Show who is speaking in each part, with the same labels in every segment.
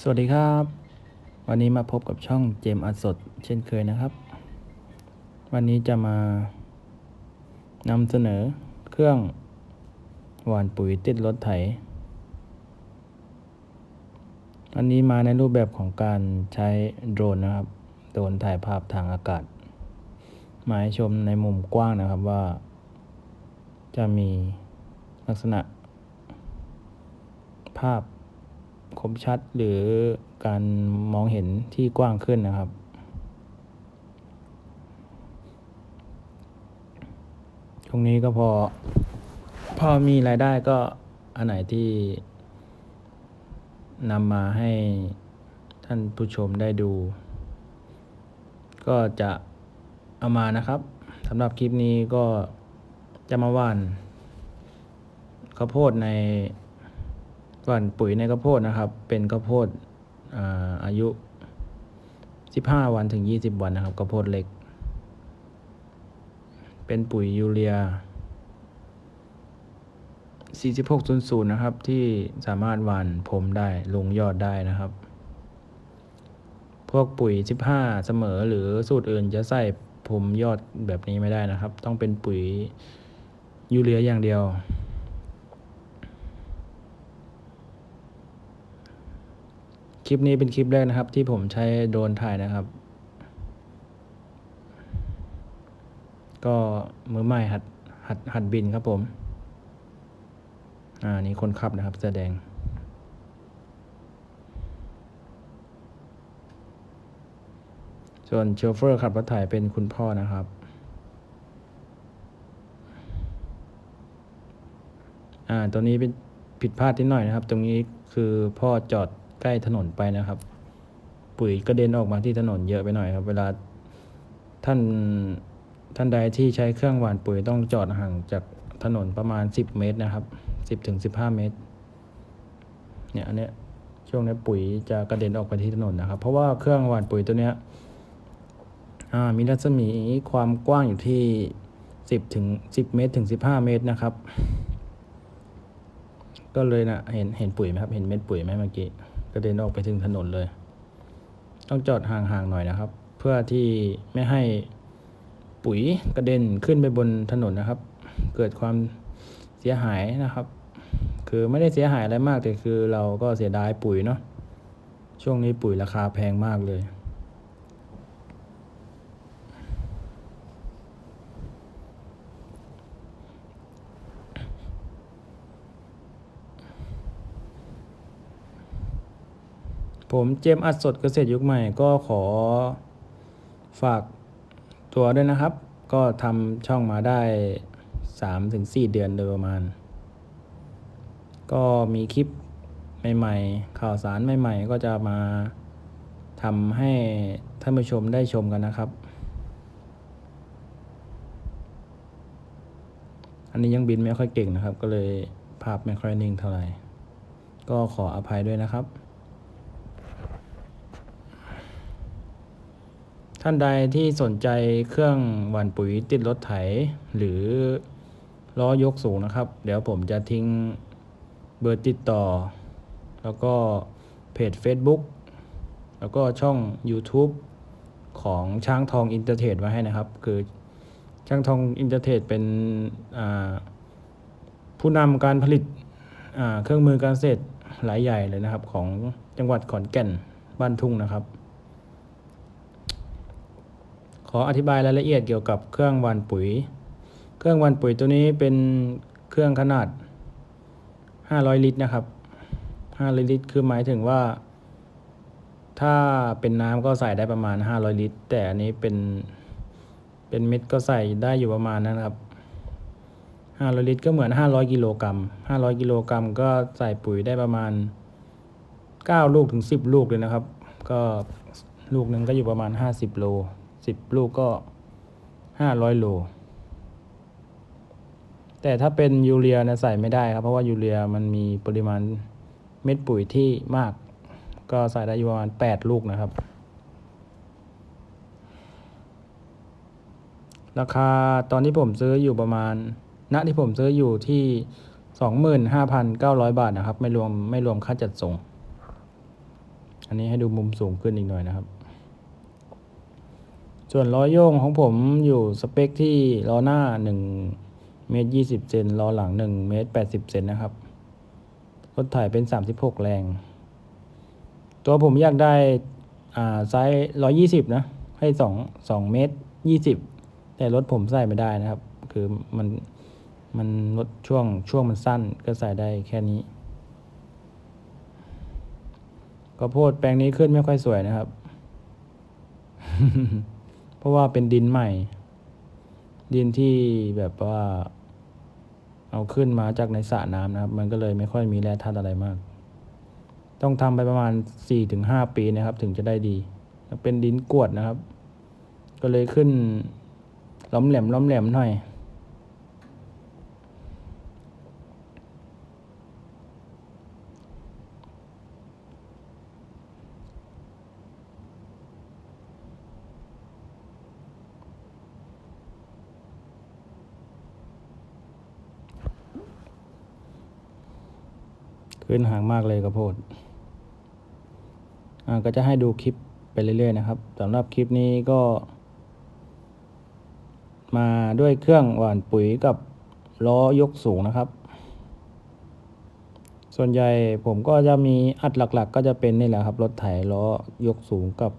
Speaker 1: สวัสดีครับ วันนี้มาพบกับช่องเจมอัดสด เช่นเคยนะครับ วันนี้จะมานำเสนอเครื่องหวานปุ๋ยติดรถไถ อันนี้มาในรูปแบบของการใช้โดรนนะครับ โดรนถ่ายภาพทางอากาศ มาให้ชมในมุมกว้างนะครับว่า จะมีลักษณะภาพ คมชัดหรือการมองเห็นที่กว้างขึ้นนะครับ ตรงนี้ก็พอ พอมีรายได้ก็อันไหนที่นำมาให้ท่านผู้ชมได้ดู ก็จะเอามานะครับสำหรับคลิปนี้ก็จะมาวานข้าวโพดใน หว่านปุ๋ยในข้าวโพดนะครับ เป็นข้าวโพดอาอายุ 15 วันถึง 20 วันนะครับข้าวโพดเล็ก เป็นปุ๋ยยูเรีย 4600 นะครับ ที่สามารถหว่านผมได้ลงยอดได้นะครับ พวกปุ๋ย 15 เสมอหรือสูตรอื่นจะใส่ผมยอดแบบนี้ไม่ได้นะครับ ต้องเป็นปุ๋ยยูเรียอย่างเดียว คลิปนี้เป็นคลิปแรกนะครับ ที่ผมใช้โดรนถ่ายนะครับ ก็มือใหม่หัดหัดหัดบินครับผม อ่านี่คนขับนะครับแสอแดงส่วนโชเฟอร์ขับรถถ่ายเป็นคุณพ่อนะครับ อ่าตัวนี้เป็นผิดพลาดนิดหน่อยนะครับ ตรงนี้คือพ่อจอด ล้ถนนไปนะครับ ปุ๋ยกระเด็นออกมาที่ถนนเยอะไปหน่อยครับ เวลาท่านท่านใดที่ใช้เครื่องหว่านปุ๋ยต้องจอดห่างจากถนนประมาณ 10 เมตรนะครับ 10ถึง15 เมตร เนี่ยอันเนี้ยช่วงนี้ปุ๋ยจะกระเด็นออกไปที่ถนนนะครับ เพราะว่าเครื่องหว่านปุ๋ยตัวเนี้ยมีรัศมีความกว้างอยู่ที่ 10ถึง10 เมตรถึง 15 เมตรนะครับ ก็เลยนะเห็นเห็นปุ๋ยไหมครับ เห็นเม็ดปุ๋ยไหมเมื่อกี้ ระเด็นออกไปถึงถนนเลย ต้องจอดห่างๆหน่อยนะครับ เพื่อที่ไม่ให้ปุ๋ยกระเด็นขึ้นไปบนถนนนะครับ เกิดความเสียหายนะครับ คือไม่ได้เสียหายอะไรมากแต่คือเราก็เสียดายปุ๋ยเนาะช่วงนี้ปุ๋ยราคาแพงมากเลย ผมเจมส์อัดสดเกษตรยุคใหม่ก็ขอฝากตัวด้วยนะครับ ก็ทำช่องมาได้ 3-4 เดือนโดยประมาณ ก็มีคลิปใหม่ๆ ข่าวสารใหม่ๆ ก็จะมาทำให้ท่านผู้ชมได้ชมกันนะครับ อันนี้ยังบินไม่ค่อยเก่งนะครับ ก็เลยภาพไม่ค่อยนิ่งเท่าไหร่ ก็ขออภัยด้วยนะครับ ท่านใดที่สนใจเครื่องหว่านปุ๋ยติดรถไถ หรือล้อยกสูงนะครับ เดี๋ยวผมจะทิ้งเบอร์ติดต่อ แล้วก็เพจ Facebook แล้วก็ช่อง YouTube ของช้างทองอินเตอร์เทรดไว้ให้นะครับ คือช้างทองอินเตอร์เทรดเป็นผู้นำการผลิตเครื่องมือการเกษตรหลายใหญ่เลยนะครับ ของจังหวัดขอนแก่นบ้านทุ่งนะครับ ข ออธิบายรายละเอียดเกี่ยวกับเครื่องว่านปุ๋ย เครื่องว่านปุ๋ยตัวนี้เป็นเครื่องขนาด 500 ลิตรนะครับ 500 ลิตร คือหมายถึงว่า ถ้าเป็นน้ำก็ใส่ได้ประมาณ 500 ลิตร แต่อันนี้เป็นเป็นเม็ดก็ใส่ได้อยู่ประมาณนั้นครับ 500 ลิตรก็เหมือน 500 กิโลกรัม 500 กิโลกรัมก็ใส่ปุ๋ยได้ประมาณ 9 ลูกถึง 10 ลูกเลยนะครับ ก็ลูกหนึ่งก็อยู่ประมาณ 50 โล 10ลูกก็500โล แต่ถ้าเป็นยูเรียนะใส่ไม่ได้ครับ เพราะว่ายูเรียมันมีปริมาณเม็ดปุ๋ยที่มาก ก็ใส่ได้อยู่ประมาณ8ลูกนะครับ ราคาตอนที่ผมซื้ออยู่ประมาณ ณที่ผมซื้ออยู่ที่25,900บาทนะครับ ไม่รวมไม่รวมค่าจัดส่ง อันนี้ให้ดูมุมสูงขึ้นอีกหน่อยนะครับ ส่วนล้อโยงของผมอยู่สเปคที่ล้อหน้า1เมตร20เซนล้อหลัง1เมตร80เซนนะครับรถไถเป็น 36 แรง ตัวผมอยากได้อ่าไซส์120 นะ ให้2 2เมตร20 แต่รถผมใส่ไม่ได้นะครับ คือมันมันลดช่วงช่วงมันสั้นก็ใส่ได้แค่นี้ก็โพดแปลงนี้ขึ้นไม่ค่อยสวยนะครับ เพราะว่าเป็นดินใหม่ ดินที่แบบว่า เอาขึ้นมาจากในสระน้ำนะครับ มันก็เลยไม่ค่อยมีแร่ธาตุอะไรมาก ต้องทำไปประมาณสี่ถึงห้าปีนะครับ ถึงจะได้ดีเป็นดินกรวดนะครับ ก็เลยขึ้นล้อมแหลมล้อมแหลมหน่อย ขึ้นห่างมากเลยกระโพดอ่าก็จะให้ดูคลิปไปเรื่อยๆนะครับสำหรับคลิปนี้ก็ มาด้วยเครื่องหว่านปุ๋ยกับล้อยกสูงนะครับ ส่วนใหญ่ผมก็จะมีอัดหลัก ๆ ก็จะเป็นนี่แหละครับรถไถล้อยกสูงกับ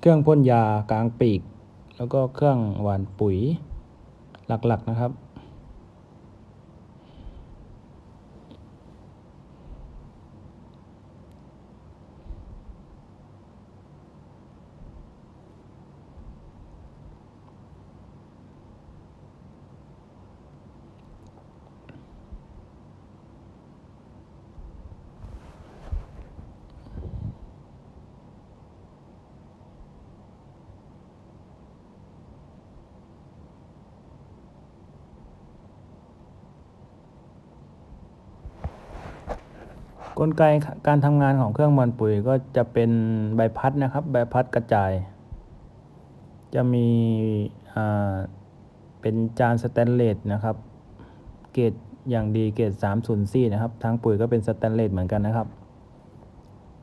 Speaker 1: เครื่องพ่นยากลางปีก แล้วก็เครื่องหว่านปุ๋ยหลักๆนะครับ กลไกการทำงานของเครื่องบรรปุ๋ยก็จะเป็นใบพัดนะครับ ใบพัดกระจาย จะมีเป็นจานสแตนเลสนะครับ เกรดอย่างดีเกรด304นะครับทางปุ๋ยก็เป็นสแตนเลสเหมือนกันนะครับ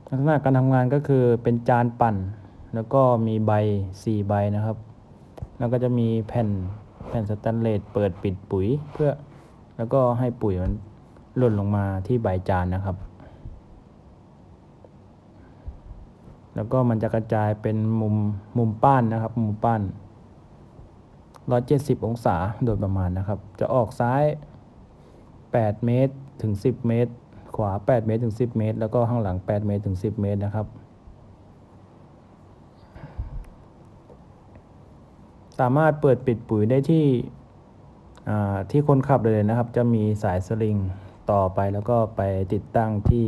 Speaker 1: ลักษณะการทำงานก็คือเป็นจานปั่น แล้วก็มีใบ 4 ใบนะครับ แล้วก็จะมีแผ่นแผ่นสแตนเลสเปิดปิดปุ๋ยเพื่อแล้วก็ให้ปุ๋ยมันหล่นลงมาที่ใบจานนะครับ แล้วก็มันจะกระจายเป็นมุมมุมป้านนะครับ มุมป้าน170 องศาโดยประมาณนะครับ จะออกซ้าย 8 เมตรถึง 10 เมตร ขวา 8 เมตรถึง 10 เมตร แล้วก็ข้างหลัง 8 เมตรถึง 10 เมตรนะครับ สามารถเปิดปิดปุ๋ยได้ที่ที่คนขับเลยนะครับ จะมีสายสลิงต่อไปแล้วก็ไปติดตั้งที่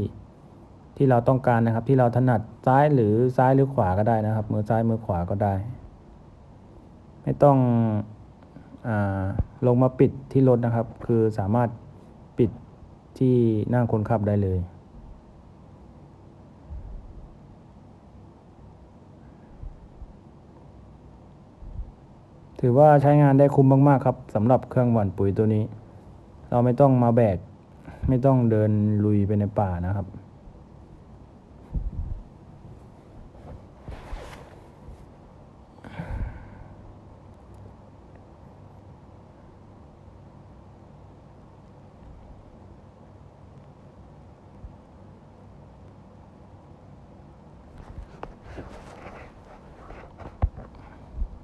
Speaker 1: ที่เราต้องการนะครับ ที่เราถนัดซ้ายหรือซ้ายหรือขวาก็ได้นะครับ มือซ้ายมือขวาก็ได้ ไม่ต้องอลงมาปิดที่รถนะครับ คือสามารถปิดที่นั่งคนขับได้เลยถือว่าใช้งานได้คุ้มมากๆครับสำหรับเครื่องหว่านปุ๋ยตัวนี้ เราไม่ต้องมาแบก ไม่ต้องเดินลุยไปในป่านะครับ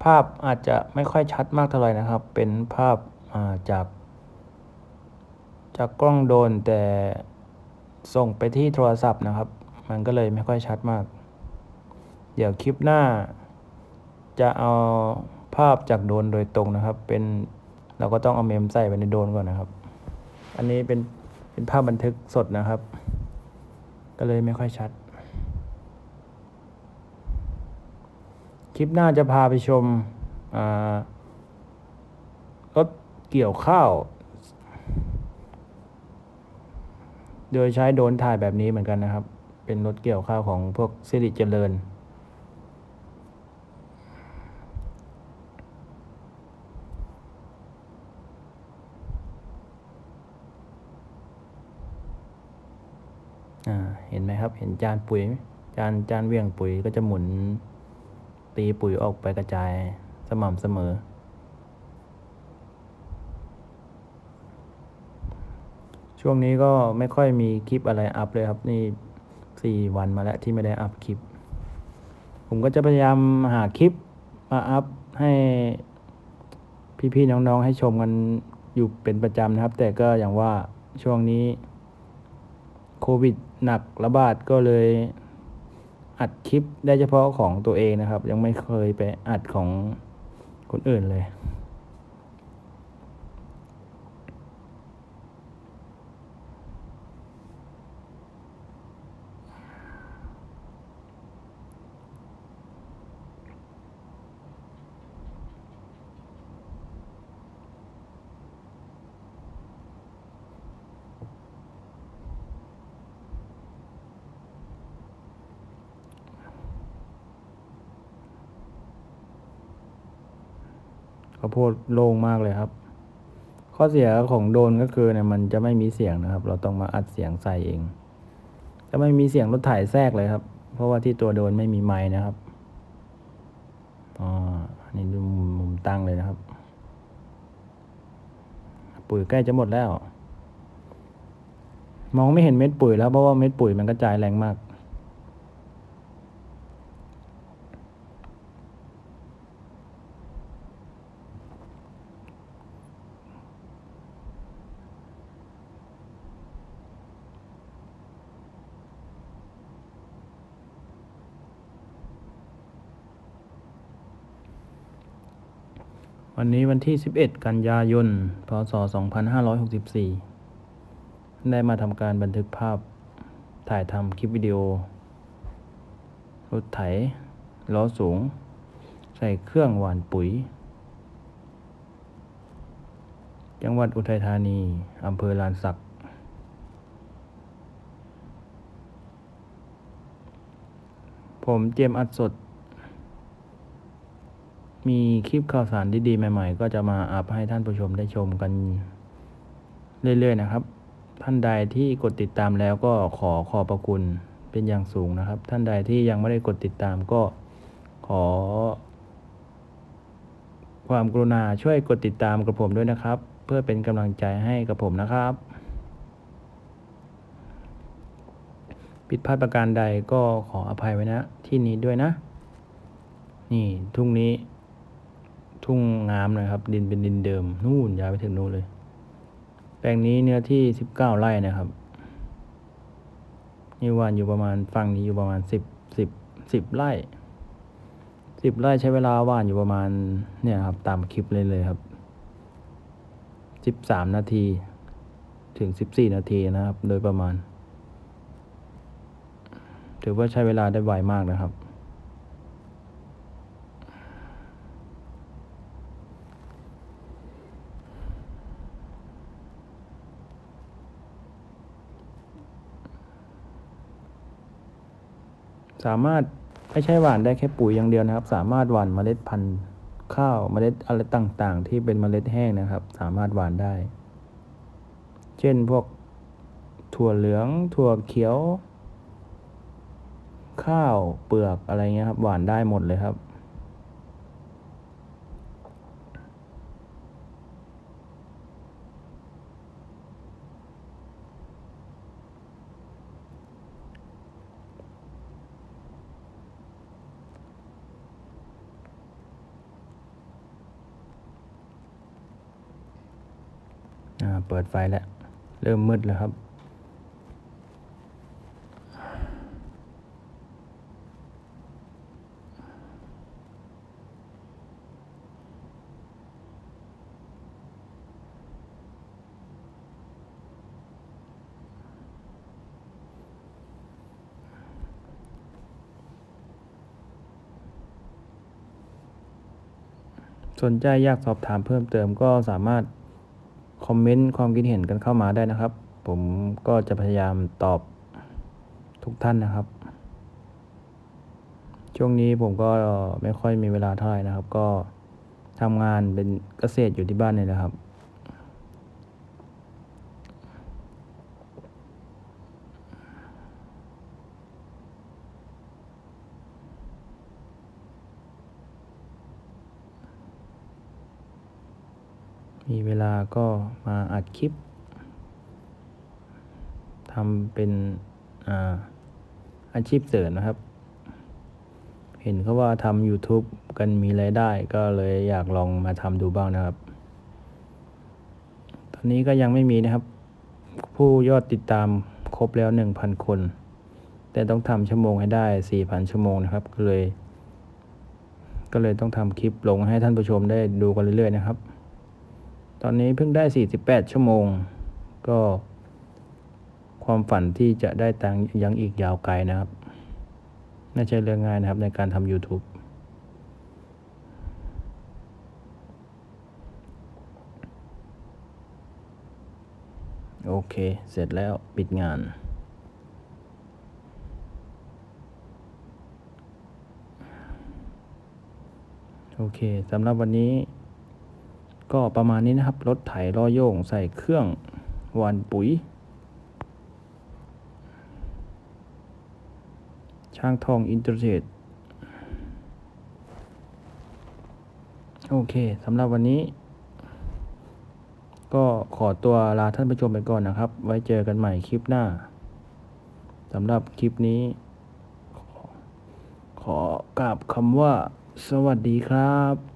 Speaker 1: ภาพอาจจะไม่ค่อยชัดมากเท่าไหร่นะครับ เป็นภาพาจาก จากกล้องโดนแต่ส่งไปที่โทรศัพท์นะครับ มันก็เลยไม่ค่อยชัดมาก เดี๋ยวคลิปหน้า จะเอาภาพจากโดนโดยตรงนะครับ เป็นเราก็ต้องเอาเมมใส่ไปในโดนก่อนนะครับ อันนี้เป็นเป็นภาพบันทึกสดนะครับ ก็เลยไม่ค่อยชัด คลิปหน้าจะพาไปชมรถเกี่ยวข้าว โดยใช้โดรนถ่ายแบบนี้เหมือนกันนะครับ เป็นรถเกี่ยวข้าวของพวกสิริเจริญ เห็นไหมครับ เห็นจานปุ๋ยไหมจานจานเวียงปุ๋ยก็จะหมุน ตีปุ๋ยออกไปกระจายสม่ำเสมอ ช่วงนี้ก็ไม่ค่อยมีคลิปอะไรอัพเลยครับ นี่สี่วันมาแล้วที่ไม่ได้อัพคลิป ผมก็จะพยายามหาคลิปมาอัพให้พี่ๆน้องๆให้ชมกันอยู่เป็นประจำนะครับ แต่ก็อย่างว่าช่วงนี้โควิดหนักระบาดก็เลย อัดคลิปได้เฉพาะของตัวเองนะครับ ยังไม่เคยไปอัดของคนอื่นเลย ข้าวโพดโล่งมากเลยครับ ข้อเสียของโดนก็คือเนี่ยมันจะไม่มีเสียงนะครับ เราต้องมาอัดเสียงใส่เอง จะไม่มีเสียงรถถ่ายแทรกเลยครับ เพราะว่าที่ตัวโดนไม่มีไม้นะครับอ๋อนนี่ดูมุมตั้งเลยนะครับ ปุ๋ยใกล้จะหมดแล้ว มองไม่เห็นเม็ดปุ๋ยแล้วเพราะว่าเม็ดปุ๋ยมันกระจายแรงมาก วันนี้วันที่ 11 กันยายน พศ 2564 ได้มาทำการบันทึกภาพถ่ายทำคลิปวิดีโอ รถไถล้อสูง ใส่เครื่องหว่านปุ๋ย จังหวัดอุทัยธานีอำเภอลานสัก ผมเจมส์อัดสด มีคลิปข่าวสารดีๆใหม่ๆ ก็จะมาอัพให้ท่านผู้ชมได้ชมกันเรื่อยๆนะครับ ท่านใดที่กดติดตามแล้วก็ขอขอบพระคุณเป็นอย่างสูงนะครับ ท่านใดที่ยังไม่ได้กดติดตามก็ขอ ความกรุณาช่วยกดติดตามกับผมด้วยนะครับ เพื่อเป็นกำลังใจให้กับผมนะครับผิดพลาดประการใดก็ขออภัยไว้นะที่นี้ด้วยนะ นี่ทุ่งนี้ ทุ่งงามนะครับ ดินเป็นดินเดิม นู่นยาวไปถึงนู่นเลย แปลงนี้เนื้อที่สิบเก้าไร่นะครับนี่วานอยู่ประมาณฝั่งนี้อยู่ประมาณสิบสิบสิบไร่สิบไร่ใช้เวลาว่านอยู่ประมาณเนี่ยครับ ตามคลิปเลยเลยครับสิบสามนาที ถึงสิบสี่นาทีนะครับ โดยประมาณ ถือว่าใช้เวลาได้ไวมากนะครับ สามารถไม่ใช่หว่านได้แค่ปุ๋ยอย่างเดียวนะครับ สามารถหว่านเมล็ดพันธุ์ข้าวเมล็ดอะไรต่างๆ ที่เป็นเมล็ดแห้งนะครับ สามารถหว่านได้ เช่นพวกถั่วเหลือง ถั่วเขียว ข้าวเปลือกอะไรเงี้ยครับ หว่านได้หมดเลยครับ อ่า เปิดไฟแล้ว เริ่มมืดแล้วครับ สนใจอยากสอบถามเพิ่มเติมก็สามารถ คอมเมนต์ความคิดเห็นกันเข้ามาได้นะครับ ผมก็จะพยายามตอบทุกท่านนะครับ ช่วงนี้ผมก็ไม่ค่อยมีเวลาเท่าไหร่นะครับ ก็ทำงานเป็นเกษตรอยู่ที่บ้านเนี่ยนะครับ มีเวลาก็มาอัดคลิปทำเป็นอาอาชีพเสริมนะครับ เห็นเขาว่าทำ YouTube กันมีรายได้ก็เลยอยากลองมาทำดูบ้างนะครับ ตอนนี้ก็ยังไม่มีนะครับ ผู้ยอดติดตามครบแล้ว 1,000 คน แต่ต้องทำชั่วโมงให้ได้ 4,000 ชั่วโมงนะครับ ก็เลย ก็เลยต้องทำคลิปลงให้ท่านผู้ชมได้ดูกันเรื่อยๆนะครับ ตอนนี้เพิ่งได้ 48 ชั่วโมง ก็ความฝันที่จะได้ตังยังอีกยาวไกลนะครับไม่ใช่เรื่องง่ายนะครับในการทำ YouTube โอเค เสร็จแล้วปิดงาน โอเคสำหรับวันนี้ ก็ประมาณนี้นะครับรถไถล้อโยงใส่เครื่องวานปุ๋ย ช่างทองอินเตอร์เน็ตโอเคสำหรับวันนี้ ก็ขอตัวลาท่านผู้ชมไปก่อนนะครับ ไว้เจอกันใหม่คลิปหน้าสำหรับคลิปนี้ ขอขอกราบคำว่า สวัสดีครับ